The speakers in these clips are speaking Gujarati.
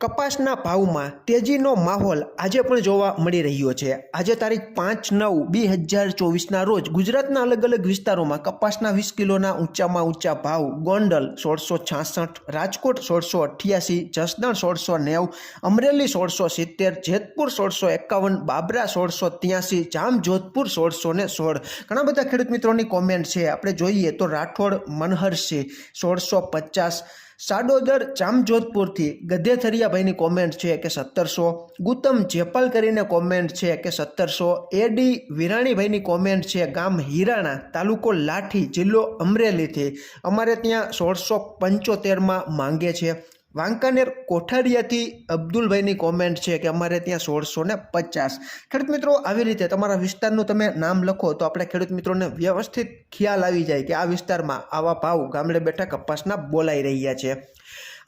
કપાસના ભાવમાં તેજીનો માહોલ આજે પણ જોવા મળી રહ્યો છે. આજે તારીખ પાંચ નવ બે હજાર ચોવીસના રોજ ગુજરાતના અલગ અલગ વિસ્તારોમાં કપાસના વીસ કિલોના ઊંચામાં ઊંચા ભાવ, ગોંડલ સોળસો છાસઠ, રાજકોટ સોળસો અઠ્યાસી, જસદણ સોળસો નેવ, અમરેલી સોળસો સિત્તેર, જેતપુર સોળસો એકાવન, બાબરા સોળસો ત્યાસી જામ જોધપુર સોળસો ને સોળ. ઘણા બધા ખેડૂત મિત્રોની કોમેન્ટ છે. આપણે જોઈએ તો રાઠોડ મનહરસિંહ સોળસો પચાસ સાડોદર જામજોધપુરથી ગધેથરિયાભાઈની કોમેન્ટ છે કે સત્તરસો. ગુતમ જેપાલ કરીને કોમેન્ટ છે કે સત્તરસો. એડી વિરાણીભાઈની કોમેન્ટ છે ગામ હિરાણા તાલુકો લાઠી જિલ્લો અમરેલીથી. અમારે ત્યાં સોળસો પંચોતેરમાં માંગે છે. વાંકાનેર કોઠારિયાથી અબ્દુલભાઈની કોમેન્ટ છે કે અમારે ત્યાં સોળસો ને પચાસ. ખેડૂત મિત્રો, આવી રીતે તમારા વિસ્તારનું તમે નામ લખો તો આપણે ખેડૂત મિત્રોને વ્યવસ્થિત ખ્યાલ આવી જાય કે આ વિસ્તારમાં આવા ભાવ ગામડે બેઠા કપાસના બોલાઈ રહ્યા છે.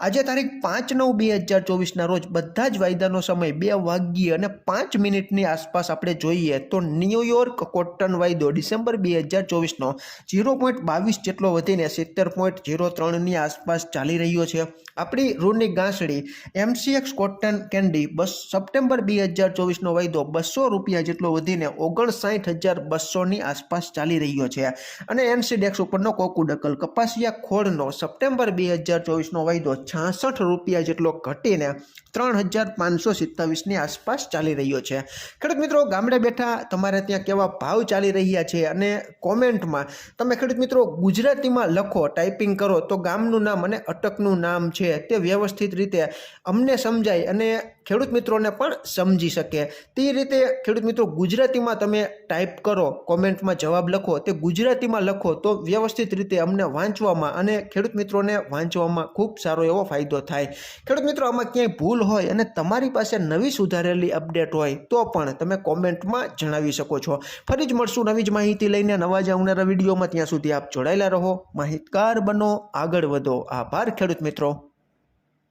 આજે તારીખ પાંચ નવ બે હજાર ચોવીસના રોજ બધા જ વાયદાનો સમય બે વાગ્યે અને પાંચ મિનિટની આસપાસ આપણે જોઈએ તો ન્યુયોર્ક કોટન વાયદો ડિસેમ્બર બે હજાર ચોવીસનો ઝીરો પોઈન્ટ બાવીસ જેટલો વધીને સિત્તેર પોઈન્ટ ઝીરો ત્રણની આસપાસ ચાલી રહ્યો છે. આપણી રૂની ગાંસડી એમસીએક્સ કોટન કેન્ડી બસ સપ્ટેમ્બર બે હજાર ચોવીસનો વાયદો બસો રૂપિયા જેટલો વધીને ઓગણસાઠ હજાર બસોની આસપાસ ચાલી રહ્યો છે. અને એનસીડેક્સ ઉપરનો કોકુડકલ કપાસિયા ખોળનો સપ્ટેમ્બર બે હજાર ચોવીસનો વાયદો છાસઠ રૂપિયા જેટલો ઘટીને ત્રણ હજાર પાંચસો સિત્તાવીસની આસપાસ ચાલી રહ્યો છે. ખેડૂત મિત્રો, ગામડે બેઠા તમારે ત્યાં કેવા ભાવ ચાલી રહ્યા છે અને કોમેન્ટમાં તમે ખેડૂત મિત્રો ગુજરાતીમાં લખો, ટાઈપિંગ કરો તો ગામનું નામ અને અટકનું નામ છે તે વ્યવસ્થિત રીતે અમને સમજાય અને ખેડૂત મિત્રોને પણ સમજી શકે. તે રીતે ખેડૂત મિત્રો, ગુજરાતીમાં તમે ટાઈપ કરો, કોમેન્ટમાં જવાબ લખો, તે ગુજરાતીમાં લખો તો વ્યવસ્થિત રીતે અમને વાંચવામાં અને ખેડૂત મિત્રોને વાંચવામાં ખૂબ સારો એવો ફાયદો થાય. ખેડૂત મિત્રો, આમાં ક્યાંય ભૂલ હોય અને તમારી પાસે નવી સુધારેલી અપડેટ હોય, તો પણ તમે કોમેન્ટમાં જણાવી શકો છો. ફરી જ મળશું નવી જ માહિતી લઈને નવા જ આવનારા વિડીયોમાં. ત્યાં સુધી આપ જોડાયેલા રહો. માહિતગાર બનો, આગળ વધો. આભાર ખેડૂત મિત્રો.